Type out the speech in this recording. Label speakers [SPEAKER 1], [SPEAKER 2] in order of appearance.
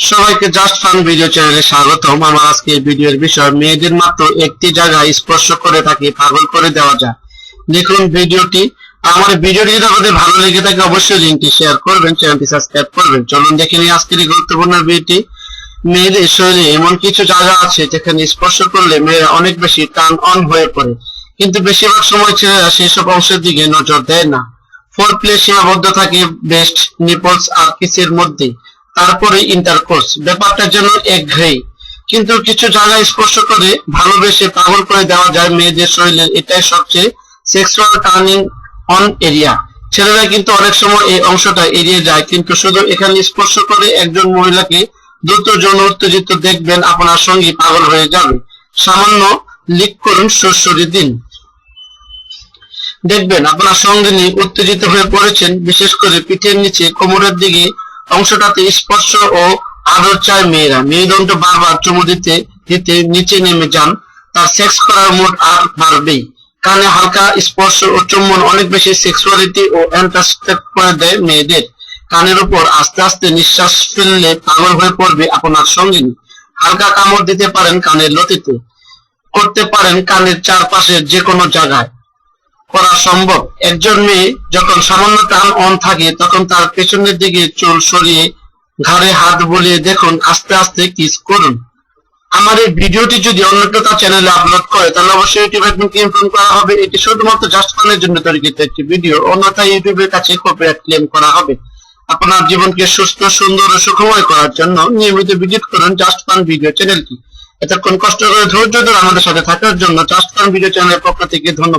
[SPEAKER 1] সবাইকে just fun video চ্যানেলে স্বাগতম। আমার আজকে ভিডিওর বিষয় মেয়েদের মাত্র একটি জায়গায় স্পর্শ করে তাকে পাগল করে দেওয়া যায়। দেখুন ভিডিওটি। আমার ভিডিওটি যদি আপনাদের ভালো লেগে থাকে, অবশ্যই লিঙ্কটি শেয়ার করবেন, চ্যানেলটি সাবস্ক্রাইব করবেন। চলুন দেখে নিই আজকের এই গুরুত্বপূর্ণ ভিডিওটি। মেয়েদের শরীরে এমন কিছু জায়গা আছে যেখানে স্পর্শ করলে মেয়েরা অনেক বেশি টান অন হয়ে পড়ে। কিন্তু বেশিরভাগ সময় ছেলেরা সেসব অংশের দিকে নজর দেয় না। ফোর প্লে সীমাবদ্ধ থাকে বেস্ট নিপলস আর কিসের মধ্যে। তারপরে ইন্টারকোর্স ব্যাপারটা যেন একঘেয়ে কিন্তু কিছু জায়গায় স্পর্শ করে ভালোবেসে পাগল করে দেওয়া যায় মেয়েদের শরীরে। এটাই সবচেয়ে সেক্সুয়াল টার্নিং অন এরিয়া ছেলেরা কিন্তু অনেক সময় এই অংশটা এড়িয়ে যায়, কিন্তু শুধু এখানে স্পর্শ করে একজন মহিলাকে দ্রুত যৌন উত্তেজিত দেখবেন, আপনার সঙ্গী পাগল হয়ে যাবে। সামান্য লিক করুন সুরসুরি দিন। দেখবেন, আপনার সঙ্গিনী উত্তেজিত হয়ে পড়েছেন, বিশেষ করে পিঠের নিচে কোমরের দিকে অংশটাতে স্পর্শ ও আদর চায় মেয়েরা। মেরুদণ্ড বারবার চুমু দিতে দিতে নিচে নেমে যান। তার সেক্স করার মোট আর বাড়বেই। কানে হালকা স্পর্শ ও চুম্বন অনেক বেশি সেক্সুয়ালিটি ও এন্টারস্টেক করে দেয় মেয়েদের। কানের উপর আস্তে আস্তে নিঃশ্বাস ফেললে পাগল হয়ে পড়বে আপনার সঙ্গিনী। হালকা কামড় দিতে পারেন কানের লতিতে। করতে পারেন কানের চারপাশে যে কোনো জায়গায়। করা সম্ভব। একজন মেয়ে যখন সামান্য টান অন থাকে, তখন তার পেছনের দিকে চুল সরিয়ে ঘাড়ে হাত বুলিয়ে দেখুন, আস্তে আস্তে কিস করুন। আমার এই ভিডিওটি যদি অন্য কেউ তার চ্যানেলে আপলোড করে, তাহলে অবশ্যই ইউটিউব অ্যাডমিনকে ইনফর্ম করা হবে? এটি শুধুমাত্র জাস্ট ফানের জন্য তৈরিকৃত একটি ভিডিও অন্যথায় ইউটিউবের কাছে কপিরাইট ক্লেম করা হবে। আপনার জীবনকে সুস্থ, সুন্দর ও সুখময় করার জন্য নিয়মিত ভিজিট করুন জাস্ট ফান ভিডিও চ্যানেলটি এতক্ষণ কষ্ট করে ধৈর্য ধরে আমাদের সাথে থাকার জন্য জাস্ট ফান ভিডিও চ্যানেলের পক্ষ থেকে ধন্যবাদ।